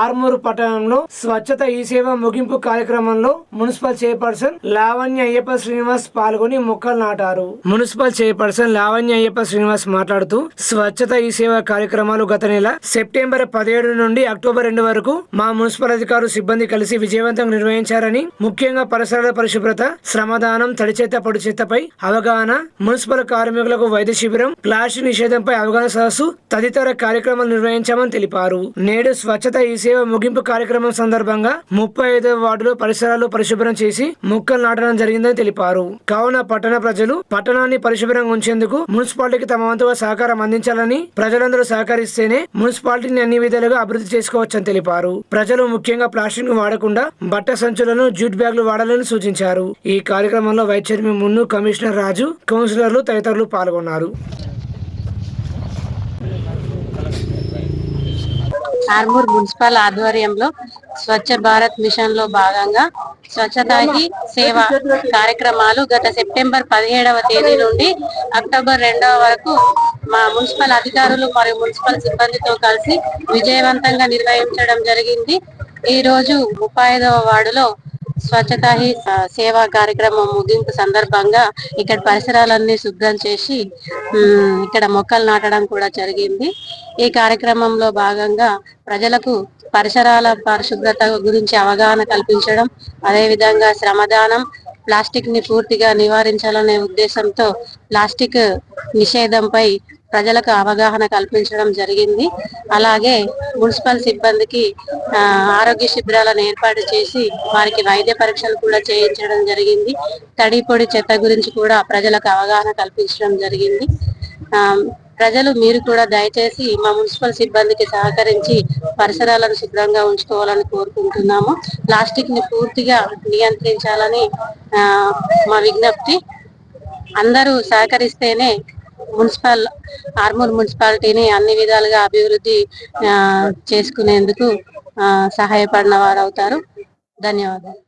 ఆర్మూరు పట్టణంలో స్వచ్ఛత ఈ సేవ ముగింపు కార్యక్రమంలో మున్సిపల్ చైర్పర్సన్ లావణ్య అయ్యప్ప శ్రీనివాస్ పాల్గొని మొక్కలు నాటారు. మున్సిపల్ చైర్పర్సన్ లావణ్య అయ్యప్ప శ్రీనివాస్ మాట్లాడుతూ స్వచ్ఛత ఈ సేవ కార్యక్రమాలు గత నెల సెప్టెంబర్ పదిహేడు నుండి అక్టోబర్ రెండు వరకు మా మున్సిపల్ అధికారులు సిబ్బంది కలిసి విజయవంతంగా నిర్వహించారని ముఖ్యంగా పరిసరాల పరిశుభ్రత శ్రమదానం తడిచేత చెత్త పొడి చెత్తపై అవగాహన మున్సిపల్ కార్మికులకు వైద్య శిబిరం ప్లాస్టిక్ నిషేధంపై అవగాహన సదస్సు తదితర కార్యక్రమాలు నిర్వహించామని తెలిపారు. నేడు స్వచ్ఛత ఈ సేవ ముగింపు కార్యక్రమం సందర్భంగా ముప్పై ఐదవ వార్డులో పరిసరాలు పరిశుభ్రం చేసి మొక్కలు నాటడం జరిగిందని తెలిపారు. కావున పట్టణ ప్రజలు పట్టణాన్ని పరిశుభ్రంగా ఉంచేందుకు మున్సిపాలిటీకి తమ వంతుగా సహకారం అందించాలని ప్రజలందరూ సహకరిస్తేనే మున్సిపాలిటీని అన్ని విధాలుగా అభివృద్ధి చేసుకోవచ్చని తెలిపారు. ప్రజలు ముఖ్యంగా ప్లాస్టిక్ను వాడకుండా బట్ట సంచులను జూట్ బ్యాగులు వాడాలని సూచించారు. ఈ కార్యక్రమంలో vice chairman Munnu commissioner Raju కౌన్సిలర్లు తదితరులు పాల్గొన్నారు. ఆర్మూర్ మున్సిపల్ ఆధ్వర్యంలో స్వచ్ఛ భారత్ మిషన్లో భాగంగా స్వచ్ఛతా హీ సేవ కార్యక్రమాలు గత సెప్టెంబర్ పదిహేడవ తేదీ నుండి అక్టోబర్ రెండవ వరకు మా మున్సిపల్ అధికారులు మరియు మున్సిపల్ సిబ్బందితో కలిసి విజయవంతంగా నిర్వహించడం జరిగింది. ఈ రోజు ముప్పై ఐదవ వార్డులో స్వచ్ఛతా హీ సేవా కార్యక్రమం ముగింపు సందర్భంగా ఇక్కడ పరిసరాలన్నీ శుభ్రం చేసి ఇక్కడ మొక్కలు నాటడం కూడా జరిగింది. ఈ కార్యక్రమంలో భాగంగా ప్రజలకు పరిసరాల పరిశుభ్రత గురించి అవగాహన కల్పించడం అదేవిధంగా శ్రమదానం ప్లాస్టిక్ని పూర్తిగా నివారించాలనే ఉద్దేశంతో ప్లాస్టిక్ నిషేధంపై ప్రజలకు అవగాహన కల్పించడం జరిగింది. అలాగే మున్సిపల్ సిబ్బందికి ఆరోగ్య శిబిరాలను ఏర్పాటు చేసి వారికి వైద్య పరీక్షలు కూడా చేయించడం జరిగింది. తడి పొడి చెత్త గురించి కూడా ప్రజలకు అవగాహన కల్పించడం జరిగింది. ప్రజలు మీరు కూడా దయచేసి మా మున్సిపల్ సిబ్బందికి సహకరించి పరిసరాలను శుభ్రంగా ఉంచుకోవాలని కోరుకుంటున్నాము. ప్లాస్టిక్ని పూర్తిగా నియంత్రించాలని మా విజ్ఞప్తి. అందరూ సహకరిస్తేనే మున్సిపల్ ఆర్మూర్ మున్సిపాలిటీని అన్ని విధాలుగా అభివృద్ధి చేసుకునేందుకు సహాయపడిన వారు అవుతారు ధన్యవాదాలు.